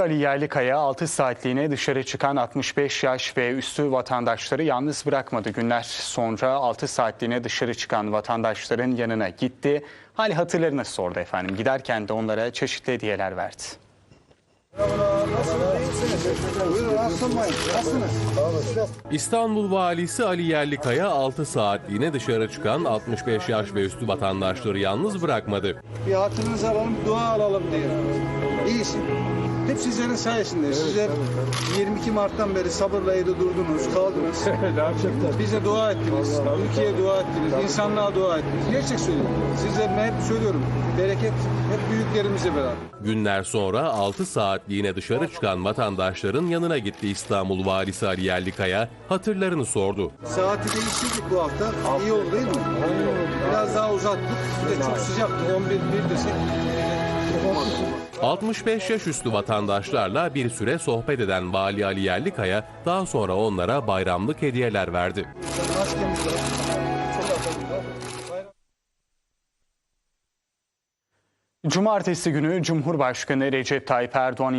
Ali Yerlikaya 6 saatliğine dışarı çıkan 65 yaş ve üstü vatandaşları yalnız bırakmadı. Günler sonra 6 saatliğine dışarı çıkan vatandaşların yanına gitti. Hali hatırlarını sordu efendim. Giderken de onlara çeşitli hediyeler verdi. İstanbul Valisi Ali Yerlikaya 6 saatliğine dışarı çıkan 65 yaş ve üstü vatandaşları yalnız bırakmadı. Bir hatırınızı alalım, dua alalım diye. İyisin. Hep sizlerin sayesinde. Sizler 22 Mart'tan beri sabırla evde durdunuz, kaldınız. Bize dua ettiniz, ülkeye dua ettiniz, insanlığa dua ettiniz. Gerçek söylüyorum. Sizlerime hep söylüyorum. Bereket hep büyüklerimizle beraber. Günler sonra 6 saatliğine dışarı çıkan vatandaşların yanına gitti İstanbul Valisi Ali Yerlikaya, hatırlarını sordu. Saati değiştirdik bu hafta. İyi oldu değil mi? Biraz daha uzattık. Bir de çok sıcaktı. 11 bir desek. 65 yaş üstü vatandaşlarla bir süre sohbet eden Vali Ali Yerlikaya daha sonra onlara bayramlık hediyeler verdi. Cumartesi günü Cumhurbaşkanı Recep Tayyip Erdoğan